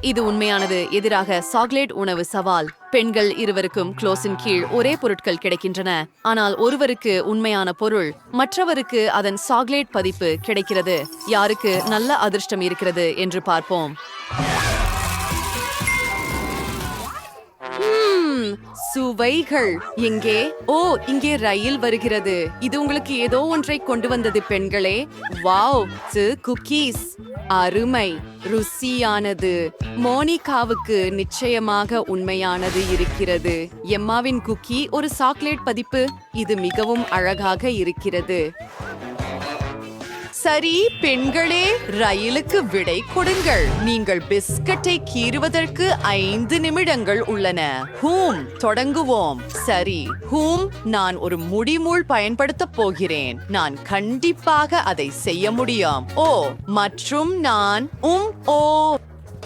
இது உண்மையானது. எதிராக சாக்லேட் உணவு சவால். பெண்கள் இருவருக்கும் க்ளோஸின் கீழ் ஒரே பொருட்கள் கிடைக்கின்றன. ஆனால் ஒருவருக்கு உண்மையான பொருள் மற்றவருக்கு அதன் சாக்லேட் பதிப்பு கிடைக்கிறது. யாருக்கு நல்ல அதிர்ஷ்டம் இருக்கிறது என்று பார்ப்போம். சுவைகள். எங்கே ஓ இங்கே ரயில் வருகிறது. இது உங்களுக்கு ஏதோ ஒன்றை கொண்டு வந்தது பெண்களே. Wow cookies. அருமை. ருசியானது. மோனிகாவுக்கு நிச்சயமாக உண்மையானது இருக்கிறது. எம்மாவின் குக்கி ஒரு சாக்லேட் பதிப்பு. இது மிகவும் அழகாக இருக்கிறது. சரி பெண்களே ரயிலுக்கு விடை கொடுங்கள். நீங்கள் பிஸ்கட்டை கீறுவதற்கு ஐந்து நிமிடங்கள் உள்ளன. ஹூம் தொடங்குவோம். சரி ஹூம் நான் ஒரு முடிமூள் பயன்படுத்த போகிறேன். நான் கண்டிப்பாக அதை செய்ய முடியும். ஓ மற்றும் நான் உம் ஓ.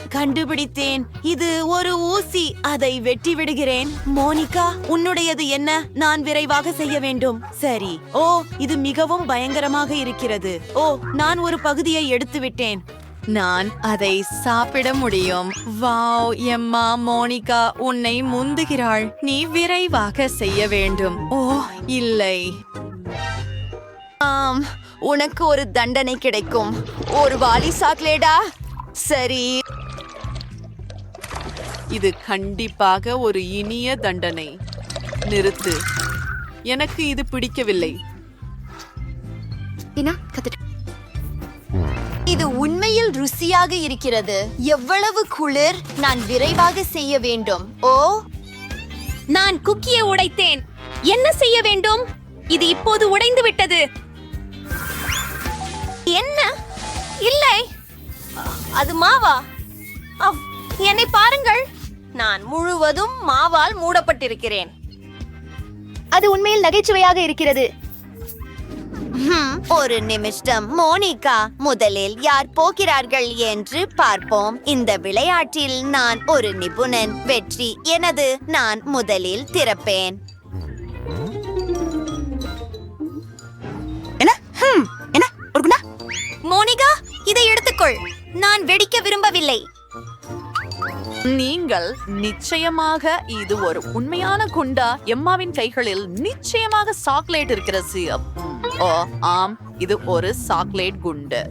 கண்டுபிடித்தேன். இது ஒரு ஊசி. அதை வெட்டி விடுகிறேன். மோனிகா உன்னுடையது என்ன? நான் விரைவாக செய்ய வேண்டும். சரி. ஓ இது மிகவும் பயங்கரமாக இருக்கிறது. ஓ நான் ஒரு பகுதியை எடுத்து விட்டேன். நான் அதை சாப்பிட முடியும். வாவ் எம்மா மோனிகா உன்னை முந்துகிறாள். நீ விரைவாக செய்ய வேண்டும். ஓ இல்லை. ஆம் உனக்கு ஒரு தண்டனை கிடைக்கும். ஒரு வாலி சாக்லேடா சரி. இது கண்டிப்பாக ஒரு இனிய தண்டனை. நிறுத்து. எனக்கு இது பிடிக்கவில்லை. இது உண்மையில் ருசியாக இருக்கிறது. எவ்வளவு குளிர் நான் விரைவாக செய்ய வேண்டும். ஓ? நான் குக்கியை உடைத்தேன். என்ன செய்ய வேண்டும்? இது இப்போது உடைந்து விட்டது. என்ன? இல்லை. அது மாவா? என்னை பாருங்கள். நான் முழுவதும் மாவால் மூடப்பட்டிருக்கிறேன். அது உண்மையில் நகைச்சுவையாக இருக்கிறது. ஹம், ஒரு நிமிஷம் மோனிகா. முதலில் யார் போகிறார்கள் என்று பார்ப்போம். இந்த விளையாட்டில் நான் ஒரு நிபுணன். வெற்றி எனது. நான் முதலில் திறப்பேன். என்ன? ஹம், என்ன? ஒரு குண்டா? மோனிகா இதை எடுத்துக்கொள். நான் வெடிக்க விரும்பவில்லை. நீங்கள் நிச்சயமாக இது ஒரு உண்மையான குண்டா? எம்மாவின் கைகளில் நிச்சயமாக சாக்லேட் இருக்கிறது ஓ ஆம் இது ஒரு சாக்லேட் குண்டு.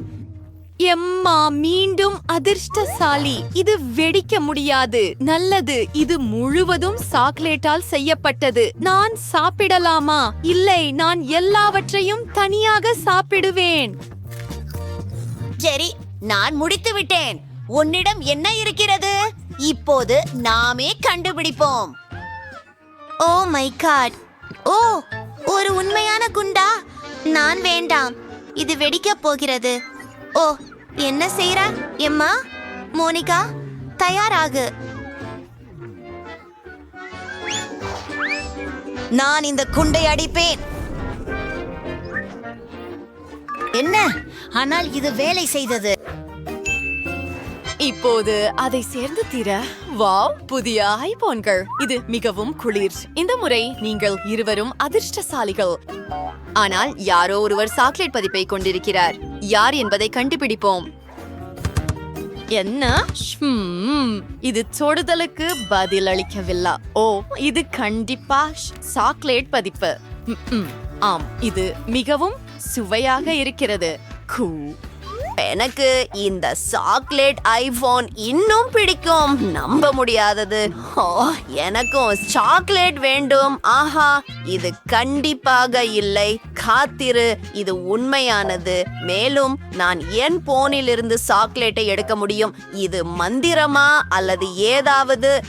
எம்மா மீண்டும் அதிர்ஷ்டசாலி. இது வெடிக்க முடியாது. நல்லது இது முழுவதும் சாக்லேட்டால் செய்யப்பட்டது. நான் சாப்பிடலாமா? இல்லை நான் எல்லாவற்றையும் தனியாக சாப்பிடுவேன். சரி நான் முடித்து விட்டேன். உன்னிடம் என்ன இருக்கிறது? இப்போது நாமே கண்டுபிடிப்போம். Oh my God. ஓ ஒரு உண்மையான குண்டா? நான் வேண்டாம். இது வெடிக்க போகிறது. ஓ என்ன செய்யற எம்மா? மோனிகா தயாராகு. நான் இந்த குண்டை அடிப்பேன். என்ன? ஆனால் இது வேலை செய்தது. இப்போது அதை சேர்ந்து தீர வாவ் புதிய ஐபோன்கள். இது மிகவும் குளிர். இந்த முறை நீங்கள் இருவரும் அதிர்ஷ்டசாலிகள். ஆனால் யாரோ ஒருவர் சாக்லேட் பதிப்பை கொண்டிருக்கிறார். யார் என்பதை கண்டுபிடிப்போம். என்ன? இது தொடுதலுக்கு பதிலளிக்கவில்லை. ஓ இது கண்டிப்பா ஷ்- சாக்லேட் பதிப்பு. ம், ம். ஆம் இது மிகவும் சுவையாக இருக்கிறது. கூ. எனக்கு இந்த சாக்லேட் ஐபோன் இன்னும் பிடிக்கும். நம்ப முடியாதது. ஓ எனக்கும் சாக்லேட் வேண்டும். ஆஹா இது கண்டிப்பாக இல்லை. காத்திரு இது உண்மையானது. மேலும் நான் என் போனிலிருந்து சாக்லேட்டை எடுக்க முடியும். இது மந்திரமா அல்லது ஏதாவது?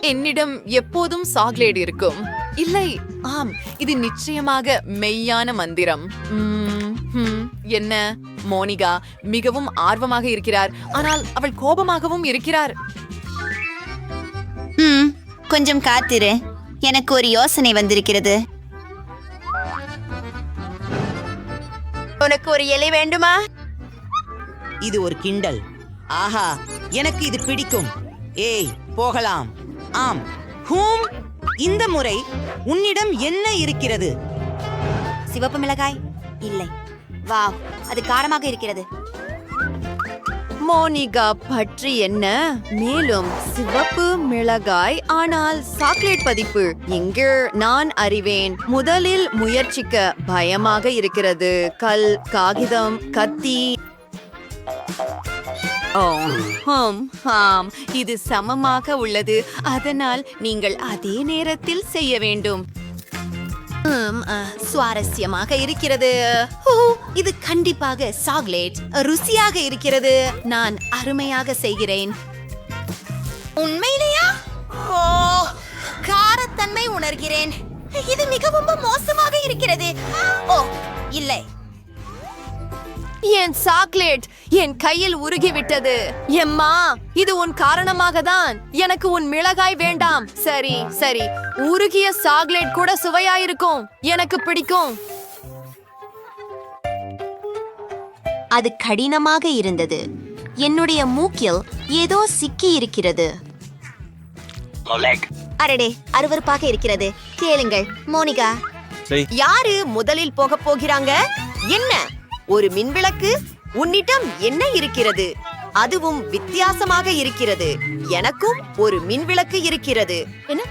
என்னிடம் எப்போதும் சாக்லேட் இருக்கும். இல்லை ஆம் இது நிச்சயமாக மெய்யான மந்திரம். என்ன? மோனிகா மிகவும் ஆர்வமாக இருக்கிறார். ஆனால் அவள் கோபமாகவும் இருக்கிறார். ம் கொஞ்சம் காத்திரு. எனக்கு ஒரு யோசனை வந்திருக்கிறது. உனக்கு ஒரு இலை வேண்டுமா? இது ஒரு கிண்டல். ஆஹா எனக்கு இது பிடிக்கும். ஏய் போகலாம். ஆம். ஹூம் இந்த முறை உன்னிடம் என்ன இருக்கிறது? சிவப்பு மிளகாய்? இல்லை. வாவ் அது காரமாக இருக்கிறது. மோனிகா பற்றி என்ன? மேலும் சிவப்பு மிளகாய் ஆனால் சாக்லேட் பதிப்பு. இங்கு நான் அறிவேன் முதலில் முயற்சிக்க பயமாக இருக்கிறது. கல் காகிதம் கத்தி. ஓ ஹம் ஆம் இது சமமாக உள்ளது. அதனால் நீங்கள் அதே நேரத்தில் செய்ய வேண்டும். அ, சுவாரஸ்யமாக இருக்கிறது. ஓ, இது கண்டிப்பாக சாக்லேட். ருசியாக இருக்கிறது. நான் அருமையாக செய்கிறேன். உண்மையிலேயா? ஓ காரத்தன்மை உணர்கிறேன். இது மிகவும் மோசமாக இருக்கிறது. ஓ இல்லை. என் சாக்லேட் என் கையில் உருகிவிட்டது. எம்மா இது உன் காரணமாக தான் எனக்கு உன் மிளகாய் வேண்டாம். சரி சரி. உருகிய சாக்லேட் கூட சுவையாயிருக்கும். எனக்கு பிடிக்கும். அது கடினமாக இருந்தது. என்னுடைய மூக்கில் ஏதோ சிக்கி இருக்கிறது அரடே அருவருப்பாக இருக்கிறது. கேளுங்கள் மோனிகா. யாரு முதலில் போக போகிறாங்க? என்ன? ஒரு மின்விளக்கு உன்னிடம் என்ன இருக்கிறது? அதுவும் வித்தியாசமாக இருக்கிறது. எனக்கும் ஒரு மின்விளக்கு இருக்கிறது. என்ன?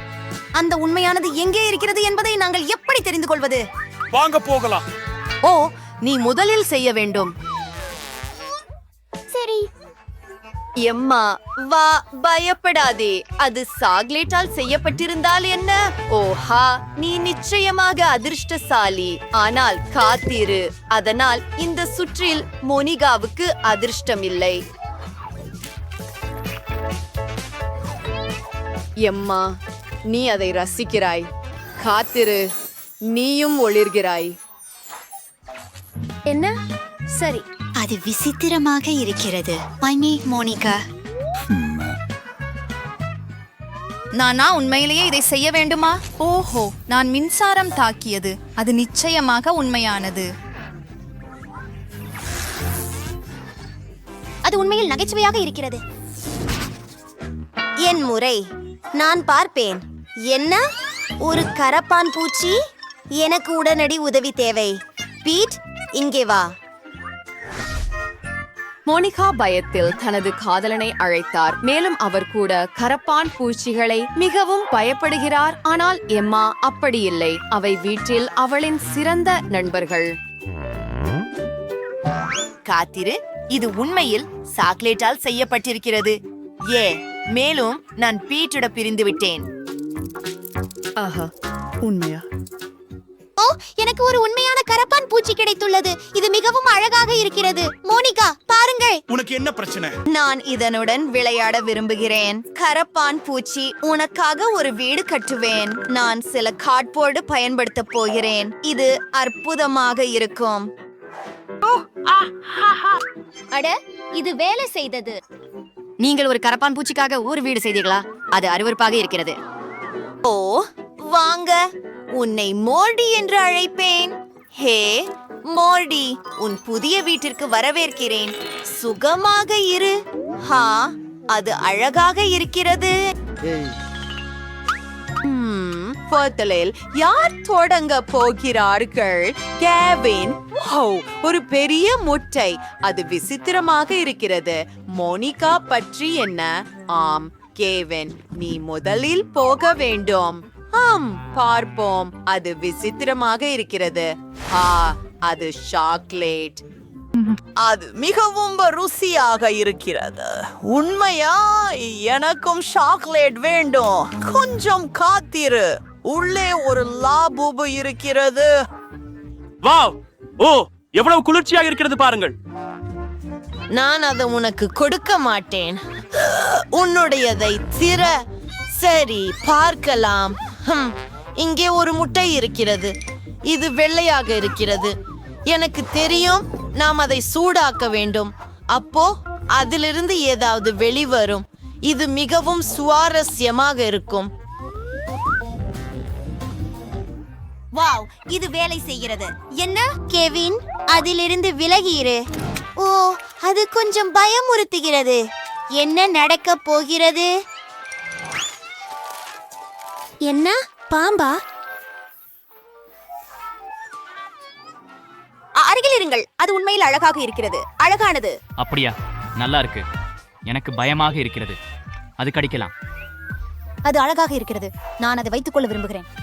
அந்த உண்மையானது எங்கே இருக்கிறது என்பதை நாங்கள் எப்படி தெரிந்து கொள்வது? வாங்க போகலாம். ஓ நீ முதலில் செய்ய வேண்டும். எம்மா வா பயப்படாதே. அது சாக்லேட்டால் செய்யப்பட்டிருந்தால் என்ன? ஓஹா நீ நிச்சயமாக அதிர்ஷ்டசாலி. ஆனால் காத்திரு. அதனால் இந்த சுற்றில் மோனிகாவுக்கு அதிர்ஷ்டம் இல்லை எம்மா நீ அதை ரசிக்கிறாய். காத்திரு. நீயும் ஒளிர்கிறாய். என்ன? சரி. அது விசித்திரமாக இருக்கிறது. மைமி மோனிகா நானா உண்மையிலேயே இதை செய்ய வேண்டுமா? ஓஹோ நான் மின்சாரம் தாக்கியது. அது நிச்சயமாக உண்மையானது. அது உண்மையில் நகைச்சுவையாக இருக்கிறது. என் முறை நான் பார்ப்பேன். என்ன? ஒரு கரப்பான் பூச்சி? எனக்கு உடனடி உதவி தேவை. பீட் இங்கே வா. மோனிகா பயத்தில் தனது காதலனை அழைத்தார். மேலும் அவர் கூட கரப்பான் பூச்சிகளை மிகவும் பயப்படுகிறார். ஆனால் எம்மா அப்படி இல்லை. அவை வீட்டில் அவளின் சிறந்த நண்பர்கள். காத்திரு. இது உண்மையில் சாக்லேட்டால் செய்யப்பட்டிருக்கிறது. ஏ மேலும் நான் பீட்டிட பிரிந்து விட்டேன். ஆஹா உண்மையா? ஓ எனக்கு ஒரு உண்மையான கரப்பான் பூச்சி கிடைத்துள்ளது. இது மிகவும் அழகாக இருக்கிறது. மோனிகா பாருங்கள் உனக்கு என்ன பிரச்சனை? நான் இதனுடன் விளையாட விரும்புகிறேன். கரப்பான் பூச்சி உனக்காக ஒரு வீடு கட்டுவேன். நான் சில கார்ட்போர்டு பயன்படுத்த போகிறேன். இது அற்புதமாக இருக்கும். அட இது வேலை செய்தது. நீங்கள் ஒரு கரப்பான் பூச்சிக்காக ஒரு வீடு செய்தீர்களா? அது அருவருப்பாக இருக்கிறது. ஓ வாங்க. உன்னை மோர்டி என்று அழைப்பேன். ஹே மோர்டி உன் புதிய வீட்டிற்கு வரவேற்கிறேன். சுகமாக இரு. ஹா அது அழகாக இருக்கிறது. ம், போத்தலில் யார் தொடங்க போகிறார்கள்? கேவின் ஒரு பெரிய முட்டை. அது விசித்திரமாக இருக்கிறது. மோனிகா பற்றி என்ன? ஆம் கேவின் நீ முதலில் போக வேண்டும். ஆம் பார்ப்போம். அது விசித்திரமாக இருக்கிறது. ஆ அது சாக்லேட் அது மிகவும் ருசியாக இருக்கிறது. உண்மையா? எனக்கும் சாக்லேட் வேண்டும். கொஞ்சம் காத்திரு. உள்ளே ஒரு லாபூபு இருக்கிறது. வாவ்! ஓ எவ்வளவு குளிர்ச்சியாக இருக்கிறது பாருங்கள். நான் அதை உனக்கு கொடுக்க மாட்டேன். உன்னுடையதை திற. சரி பார்க்கலாம். ஹம், இங்கே ஒரு முட்டை இருக்கிறது. இது வெள்ளையாக இருக்கிறது. எனக்கு தெரியும் நாம் அதை சூடாக்க வேண்டும். அப்போ அதிலிருந்து ஏதாவது வெளிவரும் இது மிகவும் சுவாரஸ்யமாக இருக்கும். வாவ் இது வேலை செய்கிறது. என்ன? கெவின் அதிலிருந்து விலகியிரு. ஓ அது கொஞ்சம் பயமுறுத்துகிறது. என்ன நடக்க போகிறது? என்ன? பாம்பா? அருகில் இருங்கள். அது உண்மையில் அழகாக இருக்கிறது. அழகானது. அப்படியா? நல்லா இருக்கு. எனக்கு பயமாக இருக்கிறது. அது கடிக்கலாம். அது அழகாக இருக்கிறது. நான் அதை வைத்துக் கொள்ள விரும்புகிறேன்.